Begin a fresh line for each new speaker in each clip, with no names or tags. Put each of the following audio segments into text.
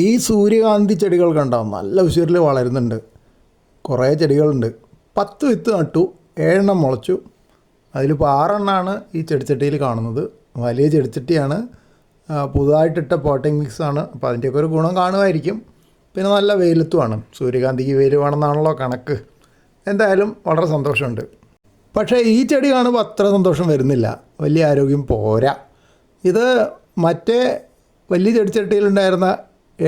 ഈ സൂര്യകാന്തി ചെടികൾ കണ്ടോ നല്ല ഉശിരിൽ വളരുന്നുണ്ട്. കുറേ ചെടികളുണ്ട്. പത്ത് വിത്ത് നട്ടു ഏഴെണ്ണം മുളച്ചു. അതിലിപ്പോൾ ആറെണ്ണമാണ് ഈ ചെടിച്ചട്ടിയിൽ കാണുന്നത്. വലിയ ചെടിച്ചട്ടിയാണ്. പുതുതായിട്ടിട്ട പോട്ടിംഗ് ആണ് അപ്പോൾ അതിന്റെയൊക്കെ ഒരു ഗുണം കാണുമായിരിക്കും. പിന്നെ നല്ല വെയിലത്തുമാണ്. സൂര്യകാന്തിക്ക് വെയിൽ വേണമെന്നാണല്ലോ കണക്ക്. എന്തായാലും വളരെ സന്തോഷമുണ്ട്. പക്ഷേ ഈ ചെടി കാണുമ്പോൾ അത്ര സന്തോഷം വരുന്നില്ല. വലിയ ആരോഗ്യം പോരാ. ഇത് മറ്റേ വലിയ ചെടിച്ചട്ടിയിലുണ്ടായിരുന്ന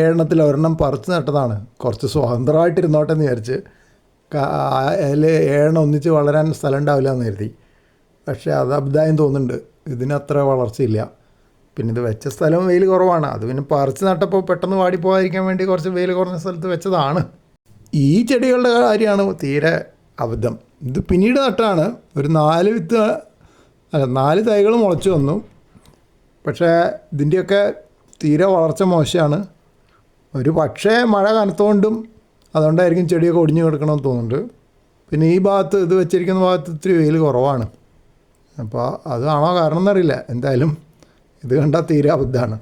ഏഴെണ്ണത്തിൽ ഒരെണ്ണം പറിച്ചു നട്ടതാണ്. കുറച്ച് സ്വതന്ത്രമായിട്ടിരുന്നോട്ടെ എന്ന് വിചാരിച്ച് അതിൽ ഏഴെണ്ണം ഒന്നിച്ച് വളരാൻ സ്ഥലം ഉണ്ടാവില്ല എന്ന് കരുതി. പക്ഷേ അത് അബ്ദായം തോന്നുന്നുണ്ട്. ഇതിനത്ര വളർച്ചയില്ല. പിന്നെ ഇത് വെച്ച സ്ഥലം വെയിൽ കുറവാണ്. അത് പിന്നെ പറിച്ച് നട്ടപ്പോൾ പെട്ടെന്ന് വാടിപ്പോകാതിരിക്കാൻ വേണ്ടി കുറച്ച് വെയിൽ കുറഞ്ഞ സ്ഥലത്ത് വെച്ചതാണ്. ഈ ചെടികളുടെ കാര്യമാണ് തീരെ അബദ്ധം. ഇത് പിന്നീട് നട്ടാണ് ഒരു നാല് വിത്ത് അല്ല നാല് തൈകൾ മുളച്ചു വന്നു. പക്ഷേ ഇതിന്റെയൊക്കെ തീരെ വളർച്ച മോശമാണ്. ഒരു പക്ഷേ മഴ കനത്തുകൊണ്ടും അതുകൊണ്ടായിരിക്കും ചെടിയൊക്കെ ഒടിഞ്ഞു കിടക്കണമെന്ന് തോന്നുന്നുണ്ട്. പിന്നെ ഈ ഭാഗത്ത് ഇത് വെച്ചിരിക്കുന്ന ഭാഗത്ത് ഇത്തിരി വെയിൽ കുറവാണ്. അപ്പോൾ അതാണോ കാരണം എന്നറിയില്ല എന്തായാലും ഇത് കണ്ടാൽ തീരെ അബദ്ധമാണ്.